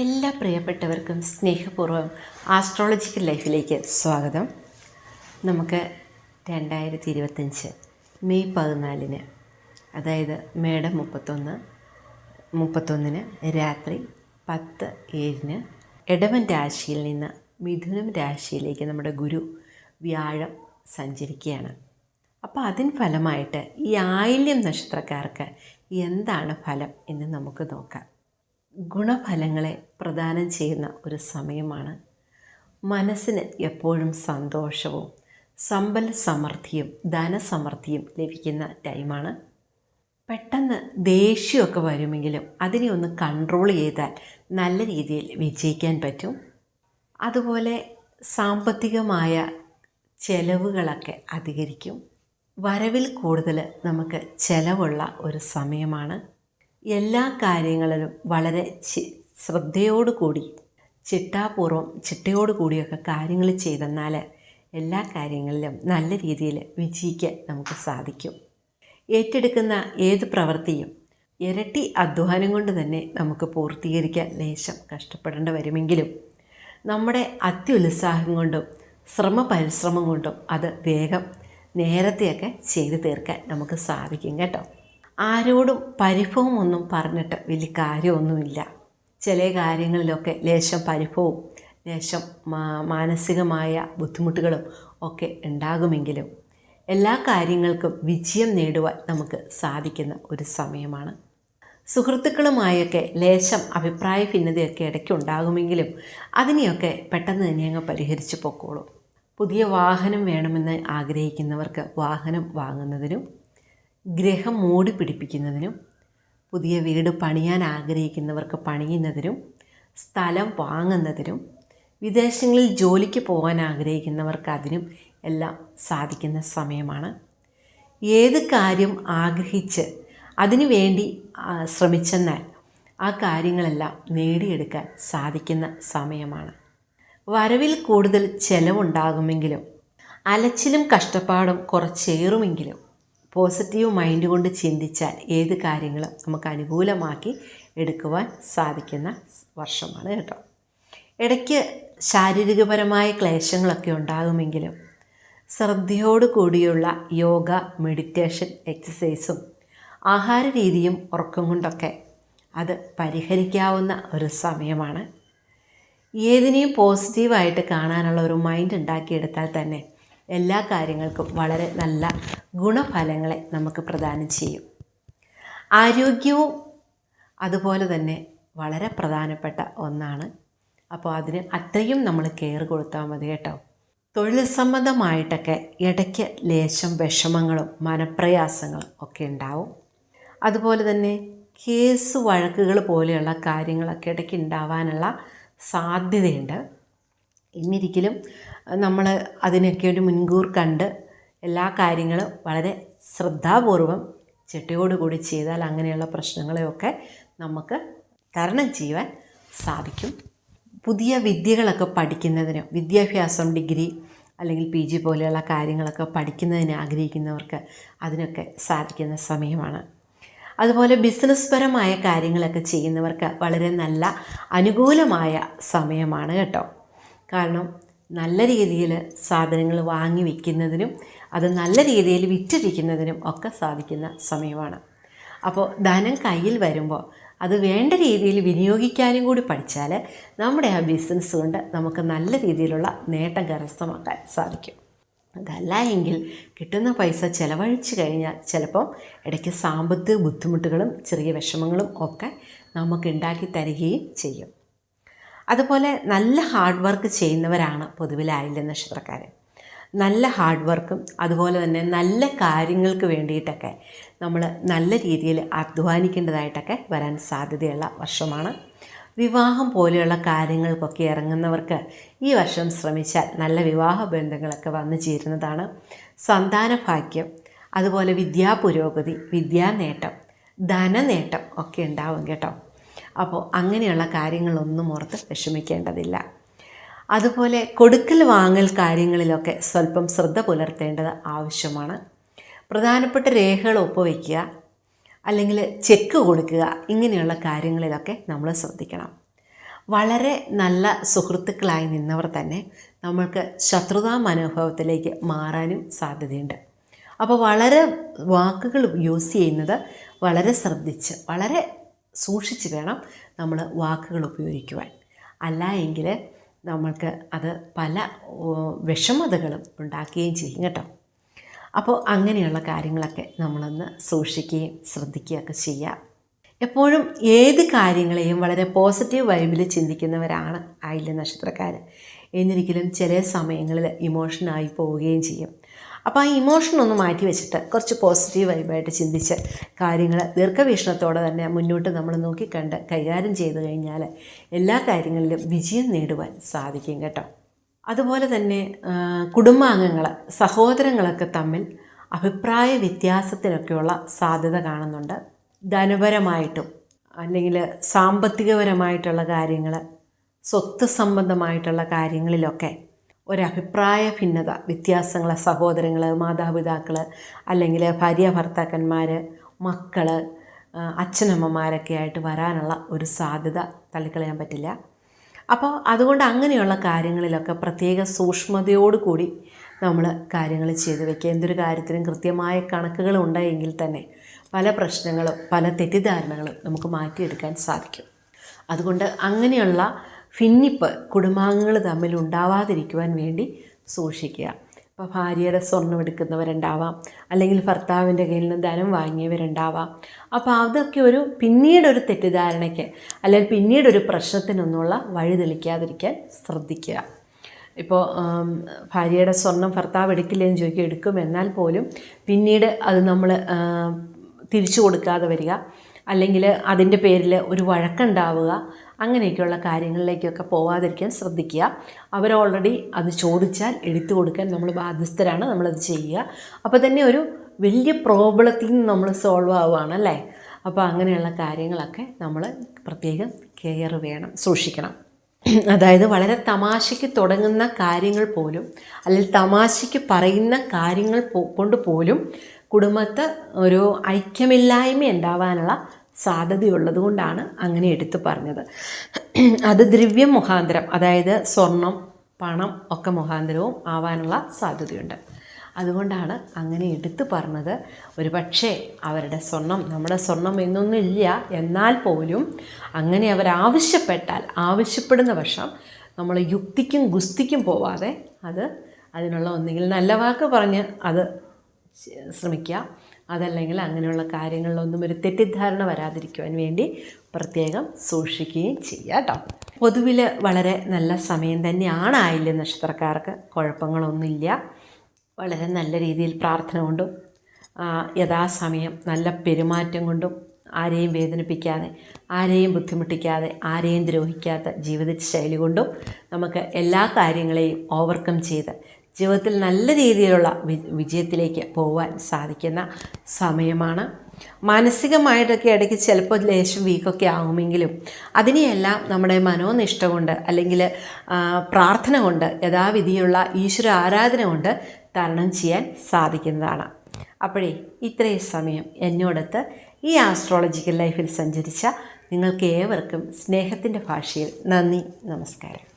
എല്ലാ പ്രിയപ്പെട്ടവർക്കും സ്നേഹപൂർവം ആസ്ട്രോളജിക്കൽ ലൈഫിലേക്ക് സ്വാഗതം. നമുക്ക് രണ്ടായിരത്തി ഇരുപത്തഞ്ച് മെയ് പതിനാലിന് അതായത് മേടം മുപ്പത്തൊന്ന് മുപ്പത്തൊന്നിന് രാത്രി പത്ത് ഏഴിന് ഇടവൻ രാശിയിൽ നിന്ന് മിഥുനം രാശിയിലേക്ക് നമ്മുടെ ഗുരു വ്യാഴം സഞ്ചരിക്കുകയാണ്. അപ്പോൾ അതിന് ഫലമായിട്ട് ഈ ആയില്യം നക്ഷത്രക്കാർക്ക് എന്താണ് ഫലം എന്ന് നമുക്ക് നോക്കാം. ഗുണഫലങ്ങളെ പ്രദാനം ചെയ്യുന്ന ഒരു സമയമാണ്. മനസ്സിന് എപ്പോഴും സന്തോഷവും സമ്പൽ സമൃദ്ധിയും ധനസമൃദ്ധിയും ലഭിക്കുന്ന ടൈമാണ്. പെട്ടെന്ന് ദേഷ്യമൊക്കെ വരുമെങ്കിലും അതിനെ ഒന്ന് കൺട്രോൾ ചെയ്താൽ നല്ല രീതിയിൽ വിജയിക്കാൻ പറ്റും. അതുപോലെ സാമ്പത്തികമായ ചെലവുകളൊക്കെ അധികരിക്കും. വരവിൽ കൂടുതൽ നമുക്ക് ചെലവുള്ള ഒരു സമയമാണ്. എല്ലാ കാര്യങ്ങളിലും വളരെ ശ്രദ്ധയോടുകൂടി ചിട്ടാപൂർവം ചിട്ടയോടു കൂടിയൊക്കെ കാര്യങ്ങൾ ചെയ്തെന്നാൽ എല്ലാ കാര്യങ്ങളിലും നല്ല രീതിയിൽ വിജയിക്കാൻ നമുക്ക് സാധിക്കും. ഏറ്റെടുക്കുന്ന ഏത് പ്രവൃത്തിയും ഇരട്ടി അധ്വാനം കൊണ്ട് തന്നെ നമുക്ക് പൂർത്തീകരിക്കാൻ ലേശം കഷ്ടപ്പെടേണ്ടി വരുമെങ്കിലും നമ്മുടെ അത്യുത്സാഹം കൊണ്ടും ശ്രമ പരിശ്രമം കൊണ്ടും അത് വേഗം നേരത്തെയൊക്കെ ചെയ്തു തീർക്കാൻ നമുക്ക് സാധിക്കും കേട്ടോ. ആരോടും പരിഭവം ഒന്നും പറഞ്ഞിട്ട് വലിയ കാര്യമൊന്നുമില്ല. ചില കാര്യങ്ങളിലൊക്കെ ലേശം പരിഭവവും ലേശം മാനസികമായ ബുദ്ധിമുട്ടുകളും ഒക്കെ ഉണ്ടാകുമെങ്കിലും എല്ലാ കാര്യങ്ങൾക്കും വിജയം നേടുവാൻ നമുക്ക് സാധിക്കുന്ന ഒരു സമയമാണ്. സുഹൃത്തുക്കളുമായൊക്കെ ലേശം അഭിപ്രായ ഭിന്നതയൊക്കെ ഇടയ്ക്ക് ഉണ്ടാകുമെങ്കിലും അതിനെയൊക്കെ പെട്ടെന്ന് തന്നെ അങ്ങ് പരിഹരിച്ചു പൊക്കോളും. പുതിയ വാഹനം വേണമെന്ന് ആഗ്രഹിക്കുന്നവർക്ക് വാഹനം വാങ്ങുന്നതിനും ഗ്രഹം മൂടി പിടിപ്പിക്കുന്നതിനും പുതിയ വീട് പണിയാൻ ആഗ്രഹിക്കുന്നവർക്ക് പണിയുന്നതിനും സ്ഥലം വാങ്ങുന്നതിനും വിദേശങ്ങളിൽ ജോലിക്ക് പോകാൻ ആഗ്രഹിക്കുന്നവർക്ക് അതിനും എല്ലാം സാധിക്കുന്ന സമയമാണ്. ഏത് കാര്യം ആഗ്രഹിച്ച് അതിനു വേണ്ടി ശ്രമിച്ചെന്നാൽ ആ കാര്യങ്ങളെല്ലാം നേടിയെടുക്കാൻ സാധിക്കുന്ന സമയമാണ്. വരവിൽ കൂടുതൽ ചെലവുണ്ടാകുമെങ്കിലും അലച്ചിലും കഷ്ടപ്പാടും കുറച്ചേറുമെങ്കിലും പോസിറ്റീവ് മൈൻഡ് കൊണ്ട് ചിന്തിച്ചാൽ ഏത് കാര്യങ്ങളും നമുക്ക് അനുകൂലമാക്കി എടുക്കുവാൻ സാധിക്കുന്ന വർഷമാണ് കേട്ടോ. ഇടയ്ക്ക് ശാരീരികപരമായ ക്ലേശങ്ങളൊക്കെ ഉണ്ടാകുമെങ്കിലും ശ്രദ്ധയോടു കൂടിയുള്ള യോഗ മെഡിറ്റേഷൻ എക്സസൈസും ആഹാര രീതിയും ഉറക്കം കൊണ്ടൊക്കെ അത് പരിഹരിക്കാവുന്ന ഒരു സമയമാണ്. ഏതിനെയും പോസിറ്റീവായിട്ട് കാണാനുള്ള ഒരു മൈൻഡ് ഉണ്ടാക്കിയെടുത്താൽ തന്നെ എല്ലാ കാര്യങ്ങൾക്കും വളരെ നല്ല ഗുണഫലങ്ങളെ നമുക്ക് പ്രദാനം ചെയ്യും. ആരോഗ്യവും അതുപോലെ തന്നെ വളരെ പ്രധാനപ്പെട്ട ഒന്നാണ്. അപ്പോൾ അതിന് അത്രയും നമ്മൾ കെയർ കൊടുത്താൽ മതി കേട്ടോ. തൊഴിൽ സംബന്ധമായിട്ടൊക്കെ ഇടയ്ക്ക് ലേശം വിഷമങ്ങളും മനപ്രയാസങ്ങളും ഒക്കെ ഉണ്ടാവും. അതുപോലെ തന്നെ കേസ് വഴക്കുകൾ പോലെയുള്ള കാര്യങ്ങളൊക്കെ ഇടയ്ക്ക് ഉണ്ടാവാനുള്ള സാധ്യതയുണ്ട്. എന്നിരിക്കലും നമ്മൾ അതിനൊക്കെ ഒരു മുൻകൂർ കണ്ട് എല്ലാ കാര്യങ്ങളും വളരെ ശ്രദ്ധാപൂർവം ചിട്ടയോടുകൂടി ചെയ്താൽ അങ്ങനെയുള്ള പ്രശ്നങ്ങളെയൊക്കെ നമുക്ക് തരണം ചെയ്യുവാൻ സാധിക്കും. പുതിയ വിദ്യകളൊക്കെ പഠിക്കുന്നതിന് വിദ്യാഭ്യാസം ഡിഗ്രി അല്ലെങ്കിൽ പി ജി പോലെയുള്ള കാര്യങ്ങളൊക്കെ പഠിക്കുന്നതിന് ആഗ്രഹിക്കുന്നവർക്ക് അതിനൊക്കെ സാധിക്കുന്ന സമയമാണ്. അതുപോലെ ബിസിനസ് പരമായ കാര്യങ്ങളൊക്കെ ചെയ്യുന്നവർക്ക് വളരെ നല്ല അനുകൂലമായ സമയമാണ് കേട്ടോ. കാരണം നല്ല രീതിയിൽ സാധനങ്ങൾ വാങ്ങി വിൽക്കുന്നതിനും അത് നല്ല രീതിയിൽ വിറ്റിരിക്കുന്നതിനും ഒക്കെ സാധിക്കുന്ന സമയമാണ്. അപ്പോൾ ധനം കയ്യിൽ വരുമ്പോൾ അത് വേണ്ട രീതിയിൽ വിനിയോഗിക്കാനും കൂടി പഠിച്ചാൽ നമ്മുടെ ആ ബിസിനസ് കൊണ്ട് നമുക്ക് നല്ല രീതിയിലുള്ള നേട്ടം കരസ്ഥമാക്കാൻ സാധിക്കും. അതല്ല എങ്കിൽ കിട്ടുന്ന പൈസ ചിലവഴിച്ച് കഴിഞ്ഞാൽ ചിലപ്പം ഇടയ്ക്ക് സാമ്പത്തിക ബുദ്ധിമുട്ടുകളും ചെറിയ വിഷമങ്ങളും ഒക്കെ നമുക്ക് ഉണ്ടാക്കി തരികയും ചെയ്യും. അതുപോലെ നല്ല ഹാർഡ് വർക്ക് ചെയ്യുന്നവരാണ് പൊതുവിൽ ആയില്ല നക്ഷത്രക്കാർ നല്ല ഹാർഡ് വർക്കും അതുപോലെ തന്നെ നല്ല കാര്യങ്ങൾക്ക് വേണ്ടിയിട്ടൊക്കെ നമ്മൾ നല്ല രീതിയിൽ അധ്വാനിക്കേണ്ടതായിട്ടൊക്കെ വരാൻ സാധ്യതയുള്ള വർഷമാണ്. വിവാഹം പോലെയുള്ള കാര്യങ്ങൾക്കൊക്കെ ഇറങ്ങുന്നവർക്ക് ഈ വർഷം ശ്രമിച്ചാൽ നല്ല വിവാഹ ബന്ധങ്ങളൊക്കെ വന്നു ചേരുന്നതാണ്. സന്താന ഭാഗ്യം അതുപോലെ വിദ്യാപുരോഗതി വിദ്യാനേട്ടം ധനനേട്ടം ഒക്കെ ഉണ്ടാവും കേട്ടോ. അപ്പോൾ അങ്ങനെയുള്ള കാര്യങ്ങളൊന്നും ഓർത്ത് വിഷമിക്കേണ്ടതില്ല. അതുപോലെ കൊടുക്കൽ വാങ്ങൽ കാര്യങ്ങളിലൊക്കെ സ്വല്പം ശ്രദ്ധ പുലർത്തേണ്ടത് ആവശ്യമാണ്. പ്രധാനപ്പെട്ട രേഖകൾ ഒപ്പുവയ്ക്കുക അല്ലെങ്കിൽ ചെക്ക് കൊടുക്കുക ഇങ്ങനെയുള്ള കാര്യങ്ങളിലൊക്കെ നമ്മൾ ശ്രദ്ധിക്കണം. വളരെ നല്ല സുഹൃത്തുക്കളായി നിന്നവർ തന്നെ നമ്മൾക്ക് ശത്രുതാ മനോഭാവത്തിലേക്ക് മാറാനും സാധ്യതയുണ്ട്. അപ്പോൾ വളരെ വാക്കുകൾ യൂസ് ചെയ്യുന്നത് വളരെ ശ്രദ്ധിച്ച് വളരെ സൂക്ഷിച്ച് വേണം നമ്മൾ വാക്കുകൾ ഉപയോഗിക്കുവാൻ. അല്ല എങ്കിൽ നമ്മൾക്ക് അത് പല വിഷമതകളും ഉണ്ടാക്കുകയും ചെയ്യും കേട്ടോ. അപ്പോൾ അങ്ങനെയുള്ള കാര്യങ്ങളൊക്കെ നമ്മളൊന്ന് സൂക്ഷിക്കുകയും ശ്രദ്ധിക്കുകയൊക്കെ ചെയ്യുക എപ്പോഴും ഏത് കാര്യങ്ങളെയും വളരെ പോസിറ്റീവ് വൈബിൽ ചിന്തിക്കുന്നവരാണ് ആയില്ല നക്ഷത്രക്കാർ എന്നിരിക്കലും ചില സമയങ്ങളിൽ ഇമോഷനായി പോവുകയും ചെയ്യും. അപ്പോൾ ആ ഇമോഷൻ ഒന്ന് മാറ്റി വെച്ചിട്ട് കുറച്ച് പോസിറ്റീവ് വൈബായിട്ട് ചിന്തിച്ച് കാര്യങ്ങൾ ദീർഘവീക്ഷണത്തോടെ തന്നെ മുന്നോട്ട് നമ്മൾ നോക്കിക്കണ്ട് കൈകാര്യം ചെയ്തു കഴിഞ്ഞാൽ എല്ലാ കാര്യങ്ങളിലും വിജയം നേടുവാൻ സാധിക്കും കേട്ടോ. അതുപോലെ തന്നെ കുടുംബാംഗങ്ങൾ സഹോദരങ്ങളൊക്കെ തമ്മിൽ അഭിപ്രായ വ്യത്യാസത്തിനൊക്കെയുള്ള സാധ്യത കാണുന്നുണ്ട്. ധനപരമായിട്ടും അല്ലെങ്കിൽ സാമ്പത്തികപരമായിട്ടുള്ള കാര്യങ്ങൾ സ്വത്ത് സംബന്ധമായിട്ടുള്ള കാര്യങ്ങളിലൊക്കെ ഒരഭിപ്രായ ഭിന്നത വ്യത്യാസങ്ങൾ സഹോദരങ്ങൾ മാതാപിതാക്കൾ അല്ലെങ്കിൽ ഭാര്യ ഭർത്താക്കന്മാർ മക്കൾ അച്ഛനമ്മമാരൊക്കെ ആയിട്ട് വരാനുള്ള ഒരു സാധ്യത തള്ളിക്കളയാൻ പറ്റില്ല. അപ്പോൾ അതുകൊണ്ട് അങ്ങനെയുള്ള കാര്യങ്ങളിലൊക്കെ പ്രത്യേക സൂക്ഷ്മതയോടുകൂടി നമ്മൾ കാര്യങ്ങൾ ചെയ്തു വയ്ക്കുക എന്തൊരു കാര്യത്തിനും കൃത്യമായ കണക്കുകൾ ഉണ്ടെങ്കിൽ തന്നെ പല പ്രശ്നങ്ങളും പല തെറ്റിദ്ധാരണകളും നമുക്ക് മാറ്റിയെടുക്കാൻ സാധിക്കും. അതുകൊണ്ട് അങ്ങനെയുള്ള ഭിന്നിപ്പ് കുടുംബാംഗങ്ങൾ തമ്മിൽ ഉണ്ടാവാതിരിക്കുവാൻ വേണ്ടി സൂക്ഷിക്കുക. ഇപ്പോൾ ഭാര്യയുടെ സ്വർണം എടുക്കുന്നവരുണ്ടാവാം അല്ലെങ്കിൽ ഭർത്താവിന്റെ കയ്യിൽ നിന്ന് ധനം വാങ്ങിയവരുണ്ടാവാം. അപ്പോൾ അതൊക്കെ ഒരു പിന്നീടൊരു തെറ്റിദ്ധാരണയ്ക്ക് അല്ലെങ്കിൽ പിന്നീടൊരു പ്രശ്നത്തിനൊന്നുള്ള വഴി തെളിക്കാതിരിക്കാൻ ശ്രദ്ധിക്കുക. ഇപ്പോൾ ഭാര്യയുടെ സ്വർണം ഭർത്താവ് എടുക്കില്ലെന്ന് ചോദിക്കുക എടുക്കും. എന്നാൽ പോലും പിന്നീട് അത് നമ്മൾ തിരിച്ചു കൊടുക്കാതെ വരിക അല്ലെങ്കിൽ അതിന്റെ പേരിൽ ഒരു വഴക്കുണ്ടാവുക അങ്ങനെയൊക്കെയുള്ള കാര്യങ്ങളിലേക്കൊക്കെ പോവാതിരിക്കാൻ ശ്രദ്ധിക്കുക. അവർ ഓൾറെഡി അത് ചോദിച്ചാൽ എടുത്തു കൊടുക്കാൻ നമ്മൾ ബാധ്യസ്ഥരാണ് നമ്മളത് ചെയ്യുക. അപ്പോൾ തന്നെ ഒരു വലിയ പ്രോബ്ലത്തിൽ നിന്ന് നമ്മൾ സോൾവ് ആവുകയാണ് അല്ലേ? അപ്പോൾ അങ്ങനെയുള്ള കാര്യങ്ങളൊക്കെ നമ്മൾ പ്രത്യേകം കെയർ വേണം സൂക്ഷിക്കണം. അതായത് വളരെ തമാശയ്ക്ക് തുടങ്ങുന്ന കാര്യങ്ങൾ പോലും അല്ലെങ്കിൽ തമാശയ്ക്ക് പറയുന്ന കാര്യങ്ങൾ കൊണ്ട് പോലും കുടുംബത്ത് ഒരു ഐക്യമില്ലായ്മ ഉണ്ടാവാനുള്ള സാധ്യതയുള്ളത് കൊണ്ടാണ് അങ്ങനെ എടുത്തു പറഞ്ഞത്. അത് ദ്രവ്യം മുഖാന്തരം അതായത് സ്വർണം പണം ഒക്കെ മുഖാന്തരവും ആവാനുള്ള സാധ്യതയുണ്ട്. അതുകൊണ്ടാണ് അങ്ങനെ എടുത്തു പറഞ്ഞത്. ഒരു പക്ഷേ അവരുടെ സ്വർണം നമ്മുടെ സ്വർണം എന്നൊന്നുമില്ല എന്നാൽ പോലും അങ്ങനെ അവർ ആവശ്യപ്പെട്ടാൽ ആവശ്യപ്പെടുന്ന പക്ഷം നമ്മൾ യുക്തിക്കും ഗുസ്തിക്കും പോവാതെ അത് അതിനുള്ള ഒന്നുകിൽ നല്ല വാക്ക് പറഞ്ഞ് അത് ശ്രമിക്കുക. അതല്ലെങ്കിൽ അങ്ങനെയുള്ള കാര്യങ്ങളിലൊന്നും ഒരു തെറ്റിദ്ധാരണ വരാതിരിക്കുവാൻ വേണ്ടി പ്രത്യേകം സൂക്ഷിക്കുകയും ചെയ്യുക കേട്ടോ. പൊതുവിൽ വളരെ നല്ല സമയം തന്നെയാണ് ആയില്യ നക്ഷത്രക്കാർക്ക്. കുഴപ്പങ്ങളൊന്നുമില്ല വളരെ നല്ല രീതിയിൽ പ്രാർത്ഥന കൊണ്ടും യഥാസമയം നല്ല പെരുമാറ്റം കൊണ്ടും ആരെയും വേദനിപ്പിക്കാതെ ആരെയും ബുദ്ധിമുട്ടിക്കാതെ ആരെയും ദ്രോഹിക്കാത്ത ജീവിത ശൈലി കൊണ്ടും നമുക്ക് എല്ലാ കാര്യങ്ങളെയും ഓവർകം ചെയ്ത് ജീവിതത്തിൽ നല്ല രീതിയിലുള്ള വിജയത്തിലേക്ക് പോകാൻ സാധിക്കുന്ന സമയമാണ്. മാനസികമായിട്ടൊക്കെ ഇടയ്ക്ക് ചിലപ്പോൾ ലേശം വീക്കൊക്കെ ആകുമെങ്കിലും അതിനെയെല്ലാം നമ്മുടെ മനോനിഷ്ഠ കൊണ്ട് അല്ലെങ്കിൽ പ്രാർത്ഥന കൊണ്ട് യഥാവിധിയുള്ള ഈശ്വര ആരാധന കൊണ്ട് തരണം ചെയ്യാൻ സാധിക്കുന്നതാണ്. അപ്പോഴേ ഇത്രയും സമയം എന്നോടൊത്ത് ഈ ആസ്ട്രോളജിക്കൽ ലൈഫിൽ സഞ്ചരിച്ച നിങ്ങൾക്ക് ഏവർക്കും സ്നേഹത്തിന്റെ ഭാഷയിൽ നന്ദി നമസ്കാരം.